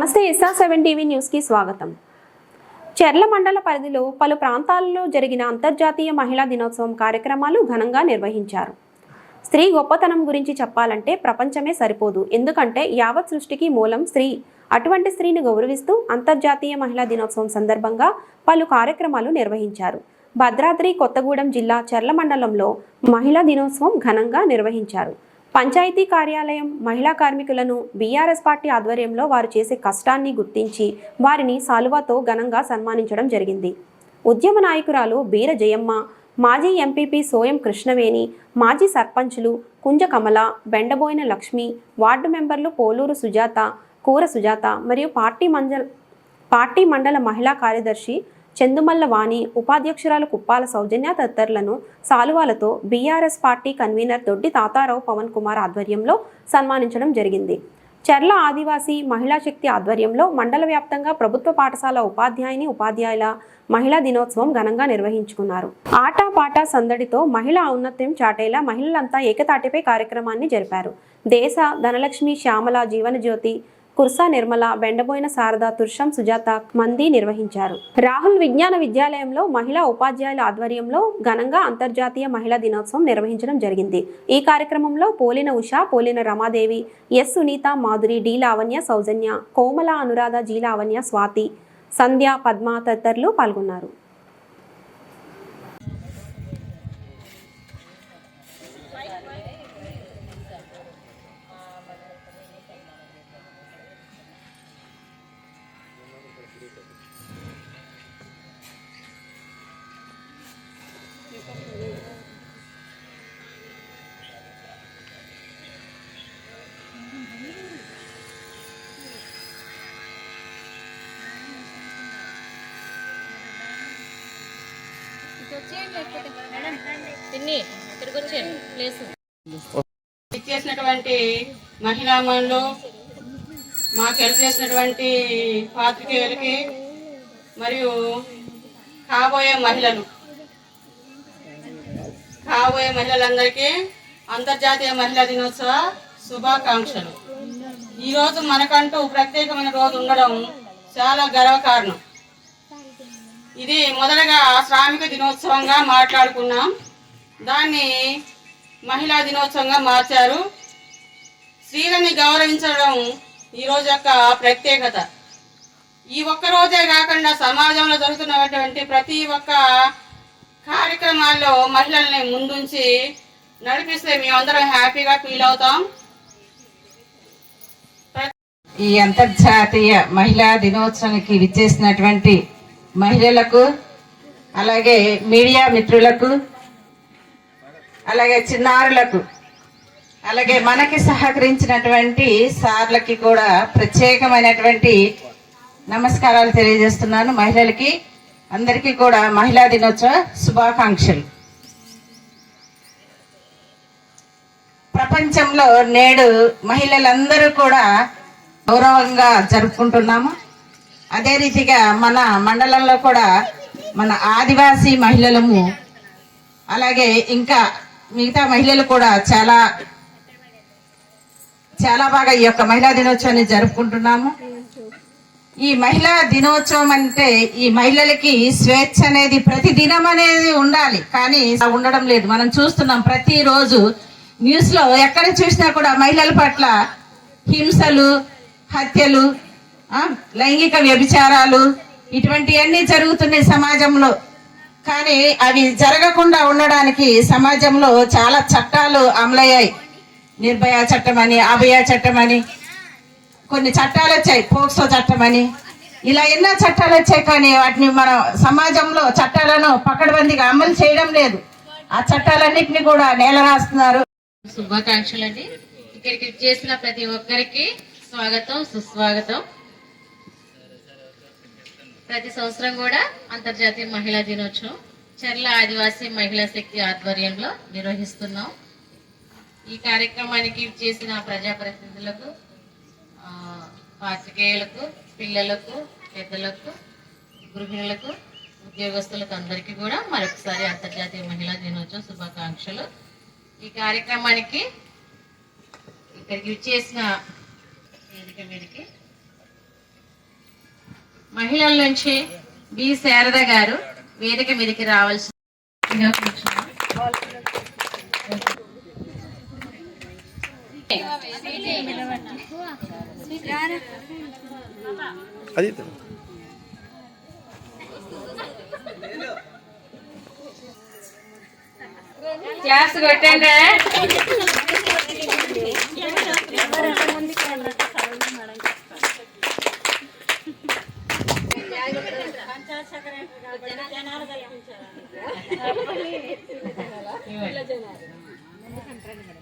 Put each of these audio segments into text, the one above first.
నమస్తే ఎస్ఆ seven TV న్యూస్కి స్వాగతం. చెర్ల మండల పరిధిలో పలు ప్రాంతాలలో జరిగిన అంతర్జాతీయ మహిళా దినోత్సవం కార్యక్రమాలు ఘనంగా నిర్వహించారు. స్త్రీ గొప్పతనం గురించి చెప్పాలంటే ప్రపంచమే సరిపోదు. ఎందుకంటే యావత్ సృష్టికి మూలం స్త్రీ. అటువంటి స్త్రీని గౌరవిస్తూ అంతర్జాతీయ మహిళా దినోత్సవం సందర్భంగా పలు కార్యక్రమాలు నిర్వహించారు. భద్రాద్రి కొత్తగూడెం జిల్లా చెర్ల మండలంలో మహిళా దినోత్సవం ఘనంగా నిర్వహించారు. పంచాయతీ కార్యాలయం మహిళా కార్మికులను బీఆర్ఎస్ పార్టీ ఆధ్వర్యంలో వారు చేసే కష్టాన్ని గుర్తించి వారిని సాలువాతో ఘనంగా సన్మానించడం జరిగింది. ఉద్యమ నాయకురాలు బీర జయమ్మ మాజీ ఎంపీపీ సోయం కృష్ణవేణి మాజీ సర్పంచులు కుంజ కమల బెండబోయిన లక్ష్మి వార్డు మెంబర్లు పోలూరు సుజాత కూర సుజాత మరియు పార్టీ మండల పార్టీ మండల మహిళా కార్యదర్శి చందుమల్ల వాణి ఉపాధ్యక్షురాలు కుప్పాల సౌజన్య తదితరులను సాలువాలతో BRS party convener Doddi Tatarao Pavan Kumar ఆధ్వర్యంలో సన్మానించడం జరిగింది. చర్ల ఆదివాసీ మహిళా శక్తి ఆధ్వర్యంలో మండల వ్యాప్తంగా ప్రభుత్వ పాఠశాల ఉపాధ్యాయుని ఉపాధ్యాయుల మహిళా దినోత్సవం ఘనంగా నిర్వహించుకున్నారు. ఆట పాట సందడితో మహిళా ఔన్నత్యం చాటేలా మహిళలంతా ఏకతాటిపై కార్యక్రమాన్ని జరిపారు. దేశ ధనలక్ష్మి శ్యామల జీవనజ్యోతి కుర్సా నిర్మల బెండబోయిన శారద తుర్షం సుజాత మంది నిర్వహించారు. రాహుల్ విజ్ఞాన విద్యాలయంలో మహిళా ఉపాధ్యాయుల ఆధ్వర్యంలో ఘనంగా అంతర్జాతీయ మహిళా దినోత్సవం నిర్వహించడం జరిగింది. ఈ కార్యక్రమంలో Polina Usha Polina Ramadevi S Sunitha Madhuri D Lavanya Soujanya Komala Anuradha G Lavanya Swathi Sandhya Padma తదితరులు పాల్గొన్నారు. ఇచ్చేసినటువంటి మహిళామణులు మాకు హెల్ప్ చేసినటువంటి పాత్రికేయులకి మరియు కాబోయే మహిళలు. కాబోయే మహిళలందరికీ అంతర్జాతీయ మహిళా దినోత్సవ శుభాకాంక్షలు. ఈరోజు మనకంటూ ప్రత్యేకమైన రోజు ఉండడం చాలా గర్వకారణం. ఇది మొదటగా శ్రామిక దినోత్సవంగా మాట్లాడుకున్నాం. దాన్ని మహిళా దినోత్సవంగా మార్చారు. స్త్రీలని గౌరవించడం ఈ యొక్క ప్రత్యేకత. ఈ ఒక్క రోజే కాకుండా సమాజంలో జరుగుతున్నటువంటి ప్రతి ఒక్క కార్యక్రమాల్లో మహిళల్ని ముందుంచి నడిపిస్తే మేమందరం హ్యాపీగా ఫీల్ అవుతాం. ఈ అంతర్జాతీయ మహిళా దినోత్సవానికి విచ్చేసినటువంటి మహిళలకు అలాగే మీడియా మిత్రులకు అలాగే చిన్నారులకు అలాగే మనకి సహకరించినటువంటి సార్లకి కూడా ప్రత్యేకమైనటువంటి నమస్కారాలు తెలియజేస్తున్నాను మహిళలకి. అందరికీ కూడా మహిళా దినోత్సవ శుభాకాంక్షలు. ప్రపంచంలో నేడు మహిళలందరూ కూడా గౌరవంగా జరుపుకుంటున్నాము. అదే రీతిగా మన మండలంలో కూడా మన ఆదివాసీ మహిళలము అలాగే ఇంకా మిగతా మహిళలు కూడా చాలా చాలా బాగా ఈ యొక్క మహిళా దినోత్సవాన్ని జరుపుకుంటున్నాము. ఈ మహిళా దినోత్సవం అంటే ఈ మహిళలకి స్వేచ్ఛ అనేది ప్రతి దినం అనేది ఉండాలి. కానీ ఉండడం లేదు. మనం చూస్తున్నాం ప్రతిరోజు న్యూస్లో ఎక్కడ చూసినా కూడా మహిళల పట్ల హింసలు హత్యలు లైంగిక వ్యభిచారాలు ఇటువంటివన్నీ జరుగుతున్నాయి సమాజంలో. కానీ అవి జరగకుండా ఉండడానికి సమాజంలో చాలా చట్టాలు అమలయ్యాయి. నిర్భయ చట్టం అని అభయ చట్టం అని కొన్ని చట్టాలు వచ్చాయి. పోక్సో చట్టం అని. ఇలా ఎన్నో చట్టాలు వచ్చాయి కానీ వాటిని మన సమాజంలో చట్టాలను పకడ్బందీగా అమలు చేయడం లేదు. ఆ చట్టాలన్నింటినీ కూడా నేల రాస్తున్నారు. శుభాకాంక్షలు అండి. ఇక్కడికి చేసిన ప్రతి ఒక్కరికి స్వాగతం సుస్వాగతం. ప్రతి సంవత్సరం కూడా అంతర్జాతీయ మహిళా దినోత్సవం చర్ల ఆదివాసీ మహిళా శక్తి ఆధ్వర్యంలో నిర్వహిస్తున్నాం. ఈ కార్యక్రమానికి చేసిన ప్రజాప్రతినిధులకు పాత్రికేయులకు పిల్లలకు పెద్దలకు గృహిణులకు ఉద్యోగస్తులకు అందరికీ కూడా మరొకసారి అంతర్జాతీయ మహిళా దినోత్సవ శుభాకాంక్షలు. ఈ కార్యక్రమానికి ఇక్కడికి చేసిన వేదిక మీదకి మహిళల నుంచి బి. శారద గారు వేదిక మీదకి రావాల్సిన అది క్లాస్ కొట్టండి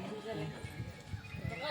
నువ్వు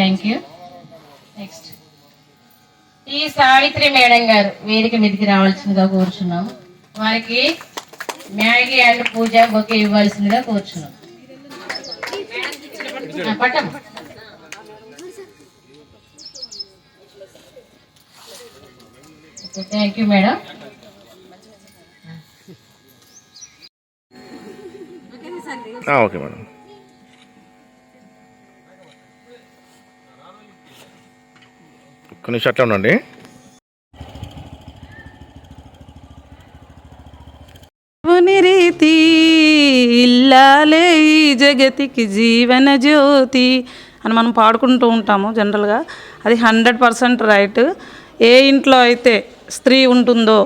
థ్యాంక్ యూ నెక్స్ట్ ఈ సావిత్రి మేడం గారు వేదిక మీదకి రావాల్సిందిగా కూర్చున్నాం. వారికి మ్యాగీ అండ్ పూజ బొకే ఇవ్వాల్సిందిగా కోరుచున్నాం. పట్టం thank you madam okay madam ఒక్క నిమిషం అట్లా ఉండండి. రీతి ఇల్లాలే ఈ జగతికి జీవన జ్యోతి అని మనం పాడుకుంటూ ఉంటాము జనరల్గా. అది హండ్రెడ్ పర్సెంట్ రైట్. ఏ ఇంట్లో అయితే స్త్రీ ఉంటుందో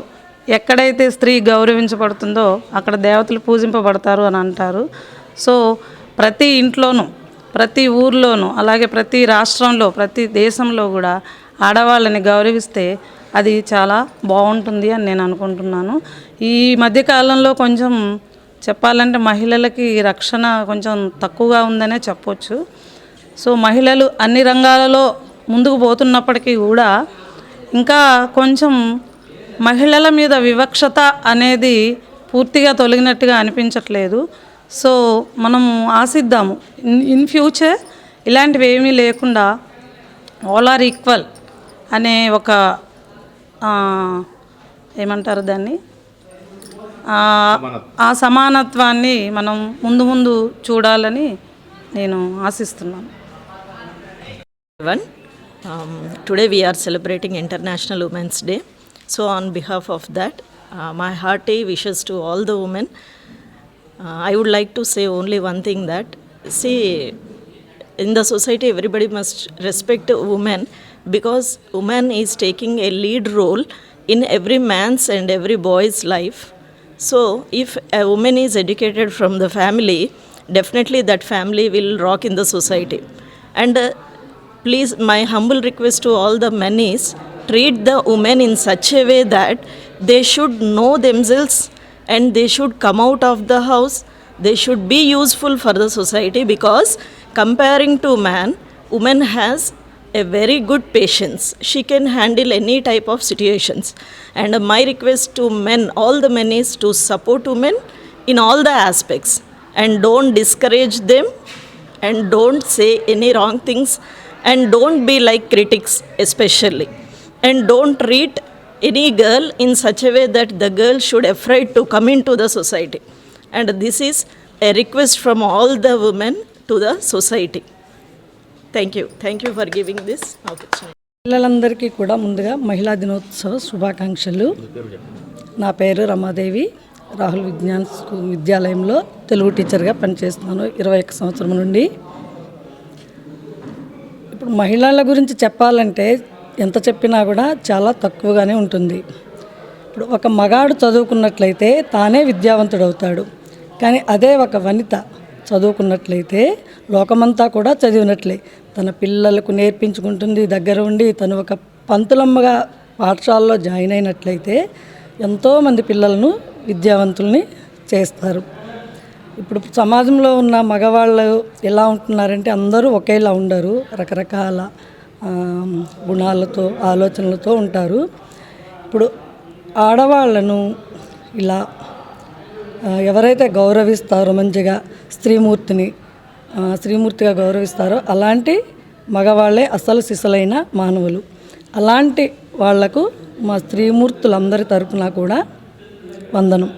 ఎక్కడైతే స్త్రీ గౌరవించబడుతుందో అక్కడ దేవతలు పూజింపబడతారు అని అంటారు. సో ప్రతి ఇంట్లోనూ ప్రతి ఊర్లోనూ అలాగే ప్రతి రాష్ట్రంలో ప్రతి దేశంలో కూడా ఆడవాళ్ళని గౌరవిస్తే అది చాలా బాగుంటుంది అని నేను అనుకుంటున్నాను. ఈ మధ్యకాలంలో కొంచెం చెప్పాలంటే మహిళలకి రక్షణ కొంచెం తక్కువగా ఉందనే చెప్పొచ్చు. సో మహిళలు అన్ని రంగాలలో ముందుకు పోతున్నప్పటికీ కూడా ఇంకా కొంచెం మహిళల మీద వివక్షత అనేది పూర్తిగా తొలగినట్టుగా అనిపించట్లేదు. సో మనం ఆశిద్దాము. ఇన్ ఇన్ ఫ్యూచర్ ఇలాంటివి ఏమీ లేకుండా ఆల్ ఆర్ ఈక్వల్ అనే ఒక ఏమంటారు దాన్ని? ఆ సమానత్వాన్ని మనం ముందు ముందు చూడాలని నేను ఆశిస్తున్నాను. One today we are celebrating international women's day so on behalf of that my hearty wishes to all the women I would like to say only one thing that see in the society everybody must respect women because woman is taking a lead role in every man's and every boy's life. So, if a woman is educated from the family, definitely that family will rock in the society. And uh, please, my humble request to all the men is treat the women in such a way that they should know themselves and they should come out of the house. They should be useful for the society because comparing to man, woman has a very good patience. She can handle any type of situations. And my request to men, all the men, is to support women in all the aspects. And don't discourage them. And don't say any wrong things. And don't be like critics especially. And don't treat any girl in such a way that the girl should afraid to come into the society. And this is a request from all the women to the society thank you thank you for giving this opportunity పిల్లలందరికీ కూడా ముందుగా మహిళా దినోత్సవ శుభాకాంక్షలు. నా పేరు Ramadevi. Rahul Vignan school విద్యాలయంలో తెలుగు టీచర్గా పనిచేస్తున్నాను ఇరవై ఒక్క సంవత్సరం నుండి. ఇప్పుడు మహిళల గురించి చెప్పాలంటే ఎంత చెప్పినా కూడా చాలా తక్కువగానే ఉంటుంది. ఇప్పుడు ఒక మగాడు చదువుకున్నట్లయితే తానే విద్యావంతుడవుతాడు. కానీ అదే ఒక వనిత. చదువుకున్నట్లయితే లోకమంతా కూడా చదివినట్లే. తన పిల్లలకు నేర్పించుకుంటుంది దగ్గర ఉండి తను ఒక పంతులమ్మగా పాఠశాలలో జాయిన్ అయినట్లయితే ఎంతోమంది పిల్లలను విద్యావంతుల్ని చేస్తారు. ఇప్పుడు సమాజంలో ఉన్న మగవాళ్ళు ఎలా ఉంటున్నారంటే అందరూ ఒకేలా ఉండరు. రకరకాల గుణాలతో ఆలోచనలతో ఉంటారు. ఇప్పుడు ఆడవాళ్ళను ఇలా ఎవరైతే గౌరవిస్తారో మంచిగా స్త్రీమూర్తిని స్త్రీమూర్తిగా గౌరవిస్తారో అలాంటి మగవాళ్ళే అసలు సిసలైన మానవులు. అలాంటి వాళ్ళకు మా స్త్రీమూర్తులందరి తరపున కూడా వందనం.